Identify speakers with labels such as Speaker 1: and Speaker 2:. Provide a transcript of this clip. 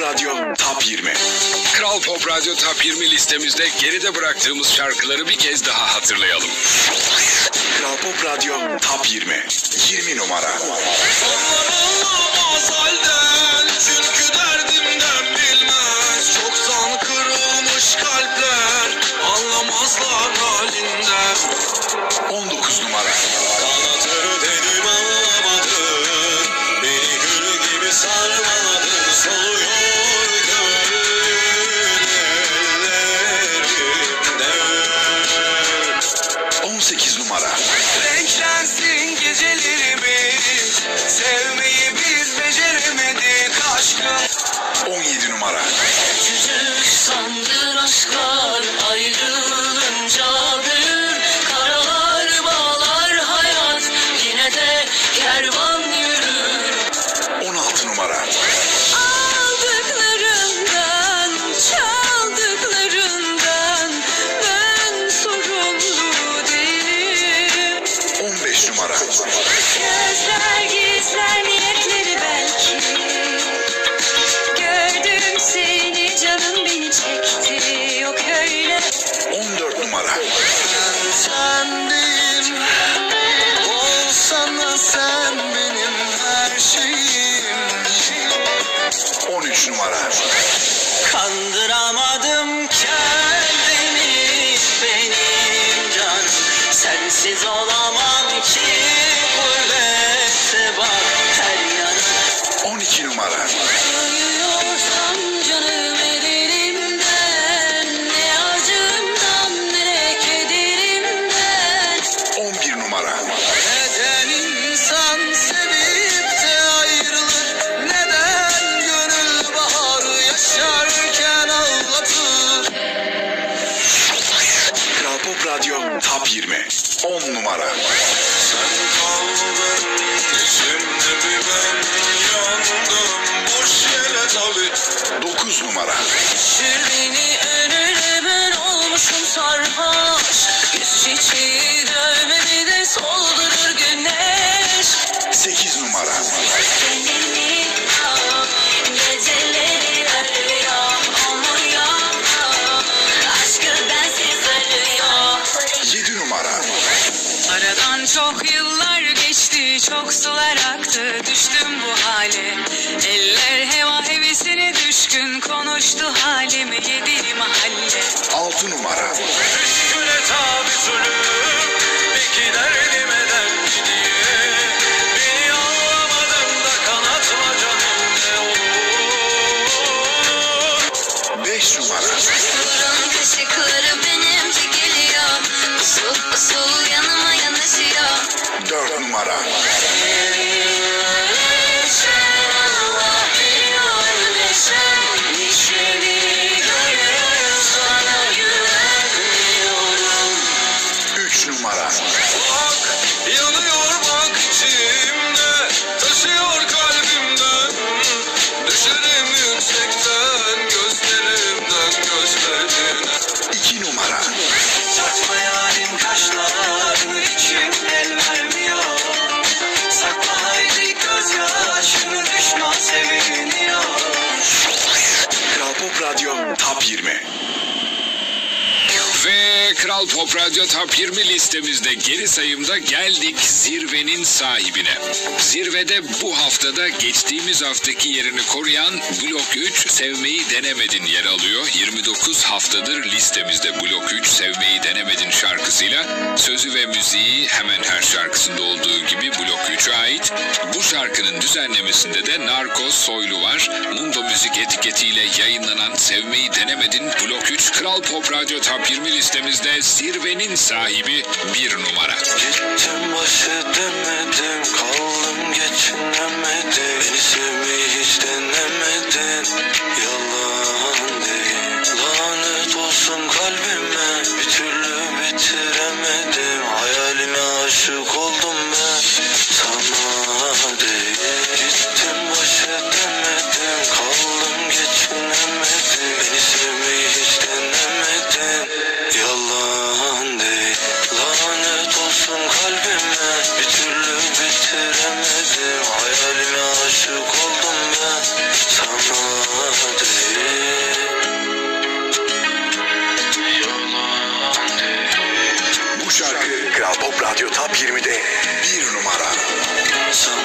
Speaker 1: Radyo Top 20.
Speaker 2: Kral Pop Radyo Top 20 listemizde geride bıraktığımız şarkıları bir kez daha hatırlayalım.
Speaker 1: Kral Pop Radyo Top 20. 20 numara.
Speaker 3: Anlamaz halden çünkü derdimden bilmez Çoktan kırılmış kalpler anlamazlar halinden
Speaker 1: 19 numara.
Speaker 3: camarada.
Speaker 1: all on. Radyo Top 20. 10 numara.
Speaker 3: Sen kaldın içimde bir ben yandım Boş yere tabi
Speaker 1: 9 numara.
Speaker 4: Şirini
Speaker 5: düştüm bu hale. Eller heva hevesine düşkün, konuştu halimi yedi mahalle.
Speaker 1: 6 numara. Kral Pop Radyo Top 20
Speaker 2: listemizde geri sayımda geldik zirvenin sahibine. Zirvede bu haftada geçtiğimiz haftaki yerini koruyan Blok 3 Sevmeyi Denemedin yer alıyor. 29 haftadır listemizde Blok 3 Sevmeyi Denemedin şarkısıyla sözü ve müziği hemen her şarkısında olduğu gibi Blok 3'e ait. Bu şarkının düzenlemesinde de Narkoz Soylu var. Mundo Müzik etiketiyle yayınlanan Sevmeyi Denemedin Blok 3 Kral Pop Radyo Top 20 listemizde zirvenin sahibi bir numara.
Speaker 3: Gittim başı demedim kaldım geçinemedim. Beni sevmeyi hiç denemedin. Yalan değil. Lanet olsun kalbime. Bir türlü bitiremedim so